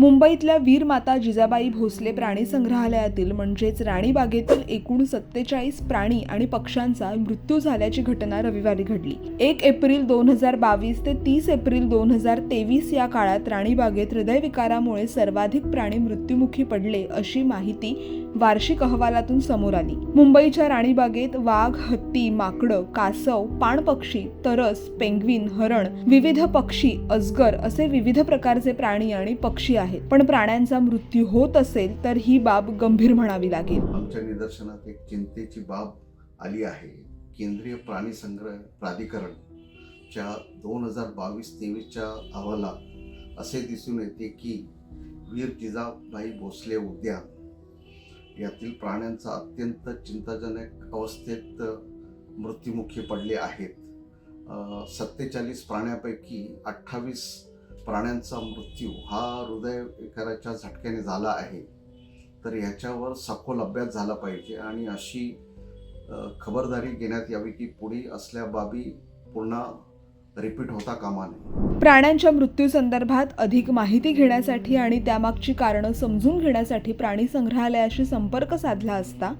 मुंबईतल्या वीर माता जिजाबाई भोसले प्राणी संग्रहालयातील म्हणजेच राणीबागेतील एकूण सत्तेचाळीस प्राणी आणि पक्ष्यांचा मृत्यू झाल्याची घटना रविवारी घडली. एक एप्रिल दोन हजार बावीस ते तीस एप्रिल दोन हजार तेवीस या काळात राणीबागेत हृदयविकारामुळे सर्वाधिक प्राणी मृत्युमुखी पडले अशी माहिती वार्षिक अहवालातून समोर आली. मुंबईच्या राणीबागेत वाघ हत्ती माकडं कासव पाणपक्षी तरस पेंग्विन हरण विविध पक्षी अजगर असे विविध प्रकारचे प्राणी आणि पक्षी आहेत. पण प्राण्यांचा मृत्यू होत असेल तर ही बाब गंभीर म्हणावी लागेल. आमच्या निदर्शनात एक चिंतेची बाब आली आहे. केंद्रीय प्राणी संग्रह प्राधिकरणच्या दोन हजार बावीस तेवीसच्या अहवालात असे दिसून येते की वीर जिजाबाई भोसले उद्यान यातील प्राण्यांचा अत्यंत चिंताजनक अवस्थेत मृत्युमुखी पडले आहेत. सत्तेचाळीस प्राण्यापैकी अठ्ठावीस प्राण्यांचा मृत्यू हा हृदयविकाराच्या झटक्याने झाला आहे तर ह्याच्यावर सखोल अभ्यास झाला पाहिजे आणि अशी खबरदारी घेण्यात यावी की पुढे असल्या बाबी पुन्हा रिपीट होता कामा नये. प्राण्यांच्या मृत्यूसंदर्भात अधिक माहिती घेण्यासाठी आणि त्यामागची कारणं समजून घेण्यासाठी प्राणी संग्रहालयाशी संपर्क साधला असता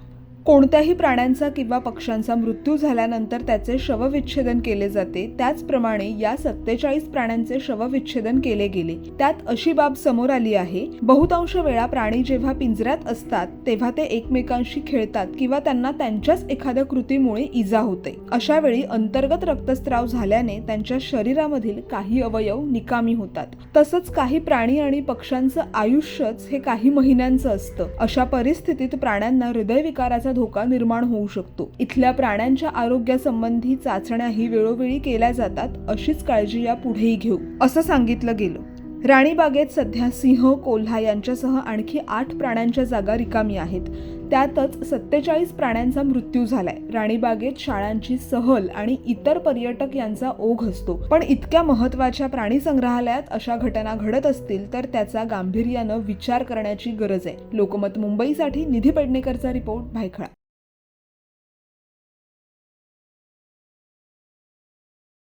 कोणत्याही प्राण्यांचा किंवा पक्ष्यांचा मृत्यू झाल्यानंतर त्याचे शवविच्छेदन केले जाते. त्याचप्रमाणे या सत्तेचाळीस प्राण्यांचे शवविच्छेदन केले गेले. त्यात अशी बाब समोर आली आहे. बहुतांश वेळा प्राणी जेव्हा पिंजऱ्यात असतात तेव्हा ते एकमेकांशी खेळतात किंवा त्यांना त्यांच्याच एखाद्या कृतीमुळे इजा होते. अशा वेळी अंतर्गत रक्तस्त्राव झाल्याने त्यांच्या शरीरामधील काही अवयव निकामी होतात. तसंच काही प्राणी आणि पक्ष्यांचं आयुष्यच हे काही महिन्यांचं असतं. अशा परिस्थितीत प्राण्यांना हृदयविकाराचा धोका निर्माण होऊ शकतो. इथल्या प्राण्यांच्या आरोग्यासंबंधी चाचण्याही वेळोवेळी केल्या जातात अशीच काळजी या पुढेही घेऊ असं सांगितलं गेलं. राणीबागेत सध्या सिंह कोल्हा यांच्यासह आणखी आठ प्राण्यांच्या जागा रिकामी आहेत. त्यातच सत्तेचाळीस प्राण्यांचा मृत्यू झालाय. राणीबागेत शाळांची सहल आणि इतर पर्यटक यांचा ओघ असतो. पण इतक्या महत्त्वाच्या प्राणी संग्रहालयात अशा घटना घडत असतील तर त्याचा गांभीर्यानं विचार करण्याची गरज आहे. लोकमत मुंबईसाठी निधी पेडणेकरचा रिपोर्ट भायखळा.